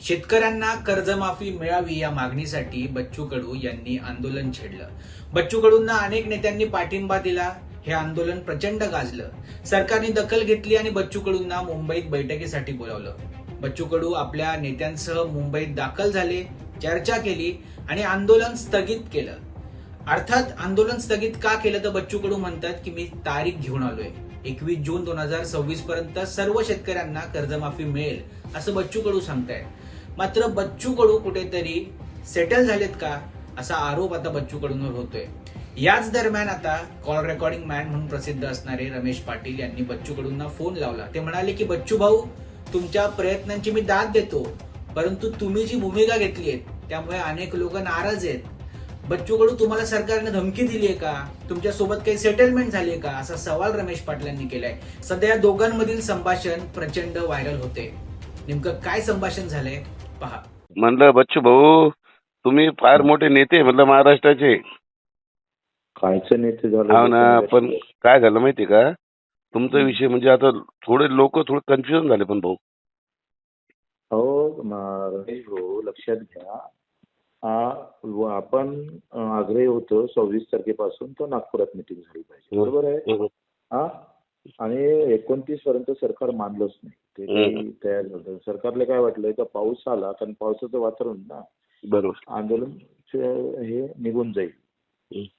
शेतकऱ्यांना कर्जमाफी मिळावी या मागणीसाठी बच्चू कडू यांनी आंदोलन छेडलं. बच्चू कडूंना अनेक नेत्यांनी पाठिंबा दिला. हे आंदोलन प्रचंड गाजलं. सरकारने दखल घेतली आणि बच्चू कडूंना मुंबईत बैठकीसाठी बोलावलं. बच्चू कडू आपल्या नेत्यांसह मुंबईत दाखल झाले चर्चा केली आणि आंदोलन स्थगित केलं. अर्थात आंदोलन स्थगित का केलं तर बच्चू कडू म्हणतात की मी तारीख घेऊन आलोय. एकवीस जून दोन हजार सव्वीस पर्यंत सर्व शेतकऱ्यांना कर्जमाफी मिळेल असं बच्चू कडू सांगतायत. मात्र बच्चू कडू कुठेतरी सेटल झालेत का असा आरोप आता बच्चू कडूंवर होतोय. याच दरम्यान आता कॉल रेकॉर्डिंग मॅन म्हणून प्रसिद्ध असणारे रमेश पाटील यांनी बच्चू कडूंना फोन लावला. ते म्हणाले की बच्चू भाऊ तुमच्या प्रयत्नांची मी दाद देतो परंतु तुम्ही जी भूमिका घेतली आहे त्यामुळे अनेक लोक नाराज आहेत. बच्चू कडू तुम्हाला सरकारने धमकी दिली आहे का? तुमच्यासोबत काही सेटलमेंट झाली आहे का? असा सवाल रमेश पाटलांनी केलाय. सध्या या दोघांमधील संभाषण प्रचंड व्हायरल होते. नेमकं काय संभाषण झालंय? पहा. म्हणलं बच्चू भाऊ तुम्ही फार मोठे नेते म्हणलं महाराष्ट्राचे. कायचं नेते झालं हो ना पण काय झालं माहितीये का? तुमचा विषय म्हणजे आता थोडे लोक थोडे कन्फ्युजन झाले पण भाऊ. हो रमेश भाऊ लक्षात घ्या. आपण आग्रही होतो सव्वीस तारखेपासून तर नागपुरात मिटिंग झाली पाहिजे. बरोबर आहे? हं. आणि एकोणतीस पर्यंत सरकार मानलंच नाही. ते तयार झालं सरकारला काय वाटलं का पाऊस आला कारण पावसाचं वातावरण ना बरोबर. आंदोलन हे निघून जाईल.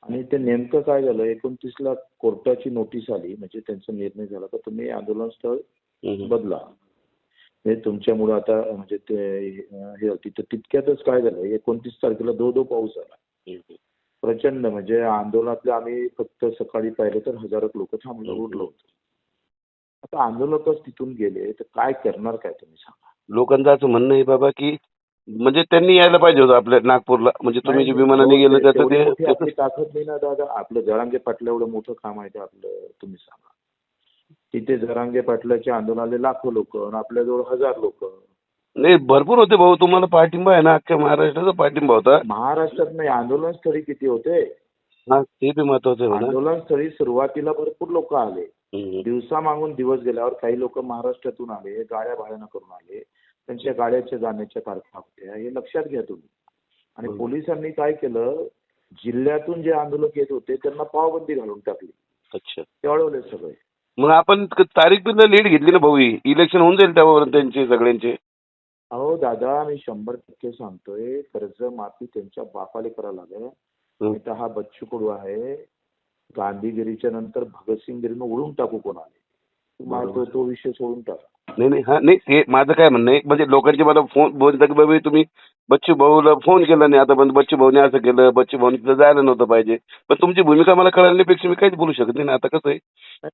आणि ते नेमकं काय झालं एकोणतीसला कोर्टाची नोटीस आली म्हणजे त्यांचा निर्णय झाला का तुम्ही आंदोलन स्थळ. बदला. हे तुमच्यामुळे आता म्हणजे ते हे होती. तर तितक्यातच काय झालं एकोणतीस तारखेला दो दो पाऊस आला. प्रचंड म्हणजे आंदोलनातले आम्ही फक्त सकाळी पाहिलं तर हजारो लोक थांबलो. उरलो होतो. आता आंदोलकच तिथून गेले तर काय करणार काय तुम्ही सांगा? लोकांचं असं म्हणणं आहे बाबा की म्हणजे त्यांनी यायला पाहिजे होतं आपल्या नागपूरला. म्हणजे तुम्ही जे विमानाने गेलं त्याचं ते ताकद नाही ना दादा. आपलं जरांगे पाटला एवढं मोठं काम आहे ते आपलं तुम्ही सांगा. तिथे जरांगे पाटलाच्या आंदोलनाले लाखो लोक आपल्याजवळ हजार लोक. नाही भरपूर होते भाऊ. तुम्हाला पाठिंबा आहे ना? अख्ख्या महाराष्ट्राचा पाठिंबा होता. महाराष्ट्रात नाही आंदोलन स्थळी किती होते? हा ते बी महत्वाचं आहे म्हणा. आंदोलन स्थळी सुरुवातीला भरपूर लोक आले. दिवसा मागून दिवस गेल्यावर काही लोक महाराष्ट्रातून आले गाड्या भाड्यानं करून आले. त्यांच्या गाड्याच्या जाण्याच्या तारखा होत्या. हे लक्षात घ्या तुम्ही. आणि. पोलिसांनी काय केलं? जिल्ह्यातून जे आंदोलक येत होते त्यांना पावबंदी घालून टाकली. अच्छा. ते अडवले सगळे. मग आपण क- तारीख पण लीड घेतली ना भाऊ इलेक्शन होऊन जाईल त्यावर त्यांचे सगळ्यांचे. अहो दादा मी शंभर टक्के सांगतोय कर्ज माफी त्यांच्या बापाले करायला लागेल. हं. नाही तर हा बच्चू कडू आहे. गांधीगिरीच्या नंतर भगतसिंगगिरीनं उडून टाकू कोणाला? तुम्हाला तो तो विषय सोडून टाका. नाही नाही हा नाही ते माझं काय म्हणणं आहे? म्हणजे लोकांचे मला फोन बोलतात की बाबा तुम्ही बच्चू भाऊला फोन केला नाही आता पण बच्चू भाऊने असं केलं बच्चू भाऊने तिथं जायला नव्हतं पाहिजे. पण तुमची भूमिका मला कळण्यापेक्षा मी काहीच बोलू शकत नाही ना आता कसं आहे?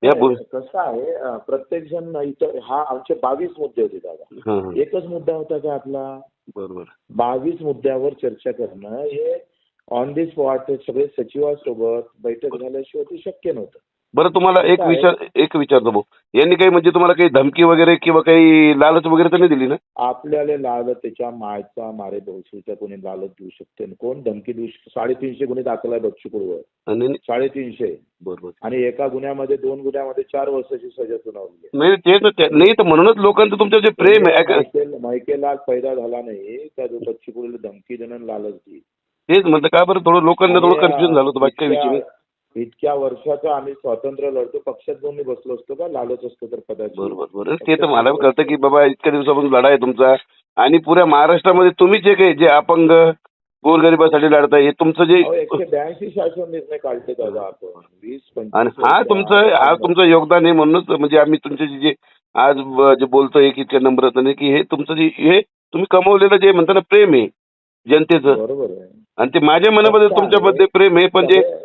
या कसं आहे प्रत्येक जण इतर हा आमचे बावीस मुद्दे होते दादा. एकच मुद्दा होता का आपला? बरोबर. बावीस मुद्द्यावर चर्चा करणं हे ऑन दी स्पॉट सगळे सचिवासोबत बैठक झाल्याशिवाय ते शक्य नव्हतं. बरं तुम्हाला एक? विचार एक विचारतो भाऊ. यांनी काही म्हणजे तुम्हाला काही धमकी वगैरे किंवा काही लालच वगैरे तर नाही दिली ना? आपल्याला लालच त्याच्या मायचा मारे भोसरीचा कोणी लालच देऊ शकते आणि कोण धमकी देऊ शकते? साडेतीनशे गुन्हे दाखल आहे कडूवर आणि साडेतीनशे. बरोबर. आणि एका गुन्ह्यामध्ये दोन गुन्ह्यामध्ये चार वर्षाची सजा सुनावली आहे. नाही ते तर त्या- नाही तर म्हणूनच लोकांचं तुमचं जे प्रेम आहे ऐका- मायकेल पैदा झाला नाही का जो कडूला धमकी देणं आणि लालच देईल. तेच म्हणतं का बरं? थोडं लोकांना थोडं कन्फ्युजन झालं होतं बाकी काही नाही. इतक्या- वर्षाचं आम्ही स्वातंत्र्य लढतो पक्षात जाऊन मी बसलो असतो का? लालच असतो तर कदाचित. बरोबर बरोबर. ते तर मला कळतं की बाबा इतक्या दिवसापासून लढा आहे तुमचा. आणि पुऱ्या महाराष्ट्रामध्ये तुम्ही जे काही जे अपंग गोरगरिबासाठी लढताय हे तुमचं जे अहो, एकशे ब्याऐंशी शासन निर्णय काढले दादा आपण. वीस आणि पंचवीस हा तुमचं हा तुमचं योगदान आहे म्हणूनच म्हणजे आम्ही तुमचे जे- जे आज ब- जे बोलतोय की इतक्या नम्रतेने की हे तुमचं जे हे तुम्ही कमवलेलं जे म्हणता ना प्रेम आहे जनतेचं. बरोबर आहे. आणि ते माझ्या मनामध्ये तुमच्याबद्दल प्रेम आहे पण जे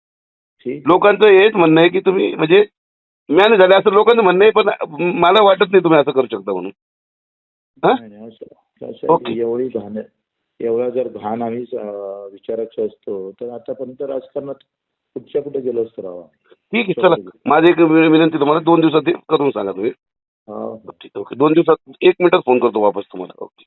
लोकांचं हेच म्हणणं आहे की तुम्ही म्हणजे मॅनेज झाले असं लोकांचं म्हणणं आहे पण मला वाटत नाही तुम्ही असं करू शकता म्हणून. हा? नाही, नाही, असं- असं आहे. ओके. एवढी घाण एवढा जर घाण आम्ही अं, विचाराचे असतो तर आतापर्यंत राजकारणात कुठच्या कुठे गेलो असतो राव आम्ही. ठीक आहे चला. माझी एक वि- विनंती तुम्हाला दोन दिवसात ते करून सांगा तुम्ही. हा. ठीक ओके. दोन दिवसात एक मिनिटात फोन करतो वापस तुम्हाला. ओके.